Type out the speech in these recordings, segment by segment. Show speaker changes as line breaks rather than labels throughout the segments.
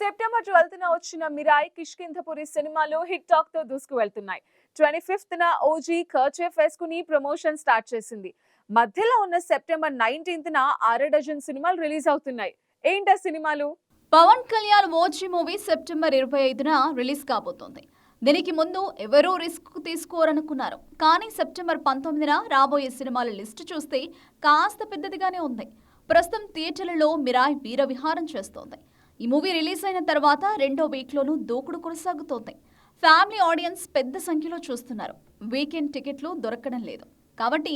September twelfth న వచ్చిన Mirai Kishkindhapuri సినిమాలు హిట్ టాక్తో దూసుకు వెళ్తున్నాయి ట్వంటీ ఫిఫ్త్ న ఓజీ కర్చేఫ్ వేసుకుని ప్రమోషన్ స్టార్ట్ చేసింది. మధ్యలో ఉన్న సెప్టెంబర్ నైన్టీన్త్ న అర డజన్ సినిమాలు రిలీజ్ అవుతున్నాయి. ఏంటా సినిమాలు?
Pavan Kalyan OG movie September ఇరవై ఐదున రిలీజ్ కాబోతోంది. దీనికి ముందు ఎవరూ రిస్క్ తీసుకోరనుకున్నారు. కానీ సెప్టెంబర్ పంతొమ్మిదిన రాబోయే సినిమాల లిస్టు చూస్తే కాస్త పెద్దదిగానే ఉంది. ప్రస్తుతం థియేటర్లలో మిరాయ్ వీర విహారం చేస్తోంది. ఈ మూవీ రిలీజ్ అయిన తర్వాత రెండో వీక్లోనూ దూకుడు కొనసాగుతోంది. ఫ్యామిలీ ఆడియన్స్ పెద్ద సంఖ్యలో చూస్తున్నారు. వీకెండ్ టికెట్లు దొరకడం లేదు. కాబట్టి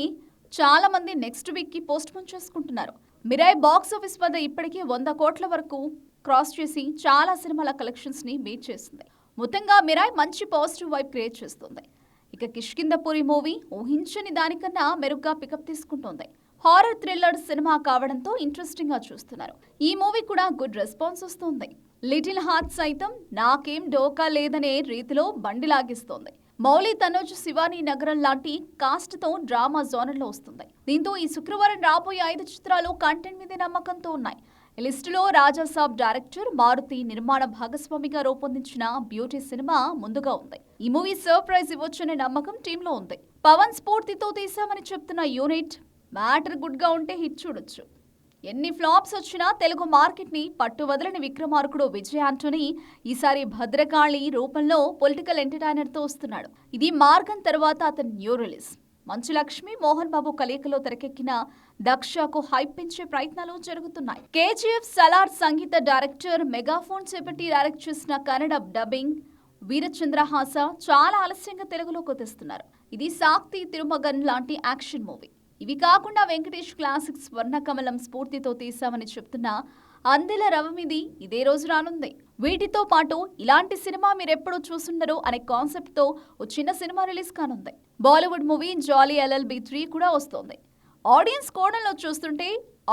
చాలా మంది నెక్స్ట్ వీక్కి పోస్ట్ పోన్ చేసుకుంటున్నారు. మిరాయ్ బాక్స్ ఆఫీస్ వద్ద ఇప్పటికే వంద కోట్ల వరకు క్రాస్ చేసి చాలా సినిమాల కలెక్షన్స్ని బీట్ చేసింది. మొత్తంగా మిరాయ్ మంచి పాజిటివ్ వైబ్ క్రియేట్ చేస్తుంది. ఇక కిష్కిందపురి మూవీ ఊహించని దానికన్నా మెరుగ్గా పికప్ తీసుకుంటోంది. హారర్ థ్రిల్లర్ సినిమా కావడంతో ఇంట్రెస్టింగ్గా చూస్తున్నారు. ఈ మూవీ కూడా గుడ్ రెస్పాన్స్ వస్తుంది. లిటిల్ హార్ట్ సైతం నాకేం డోకా లేదనే రీతిలో బండి లాగిస్తోంది. మౌలి తనోజ్ శివాని నగరం లాంటి కాస్ట్తో డ్రామా జోనర్లో వస్తుంది. దీంతో ఈ శుక్రవారం రాబోయే ఐదు చిత్రాలు కంటెంట్ మీద నమ్మకంతో ఉన్నాయి. లిస్టులో రాజాసాబ్ డైరెక్టర్ మారుతి నిర్మాణ భాగస్వామిగా రూపొందించిన బ్యూటీ సినిమా ముందుగా ఉంది. ఈ మూవీ సర్ప్రైజ్ ఇవ్వొచ్చనే నమ్మకం టీంలో ఉంది. పవన్ స్ఫూర్తితో తీశామని చెప్తున్న యూనిట్ మ్యాటర్ గుడ్గా ఉంటే హిట్ చూడొచ్చు. ఎన్ని ఫ్లాప్స్ వచ్చినా తెలుగు మార్కెట్ని పట్టువదలని పట్టు వదలని విక్రమార్కుడు విజయ్ ఆంటోనీ ఈసారి భద్రకాళి రూపంలో పొలిటికల్ ఎంటర్టైనర్తో వస్తున్నాడు. ఇది మార్గం తర్వాత అతని న్యూ రిలీజ్. మంచు లక్ష్మి మోహన్ బాబు కలయికలో తెరకెక్కిన దక్షకు హైప్ పెంచే ప్రయత్నాలు జరుగుతున్నాయి. కేజీఎఫ్ సలార్ సంగీత డైరెక్టర్ మెగాఫోన్ చేపట్టి డైరెక్ట్ చేసిన కన్నడ డబ్బింగ్ వీరచంద్రహాస చాలా ఆలస్యంగా తెలుగులోకి తెస్తున్నారు ఇది సాక్తి తిరుమగన్ లాంటి యాక్షన్ మూవీ. ఇవి కాకుండా వెంకటేష్ క్లాసిక్ స్వర్ణకమలం స్ఫూర్తితో తీశామని చెప్తున్న అందెల రవమిది ఇదే రోజు రానుంది. వీటితో పాటు ఇలాంటి సినిమా మీరెప్పుడూ చూసుండరు అనే కాన్సెప్ట్తో ఓ చిన్న సినిమా రిలీజ్ కానుంది. Bollywood movie jolly LLB three కూడా వస్తోంది. ఆడియన్స్ కోణంలో చూస్తుంటే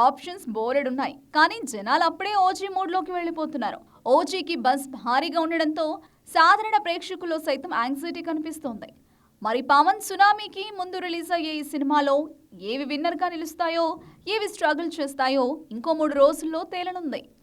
ఆప్షన్స్ బోలెడున్నాయి కానీ జనాలు అప్పుడే ఓజీ మూడ్లోకి వెళ్ళిపోతున్నారు. ఓజీకి బస్ భారీగా ఉండడంతో సాధారణ ప్రేక్షకుల్లో సైతం యాంగ్జైటీ కనిపిస్తోంది. మరి పవన్ సునామీకి ముందు రిలీజ్ అయ్యే ఈ సినిమాలో ఏవి విన్నర్గా నిలుస్తాయో ఏవి స్ట్రగుల్ చేస్తాయో ఇంకో మూడు రోజుల్లో తేలనుంది.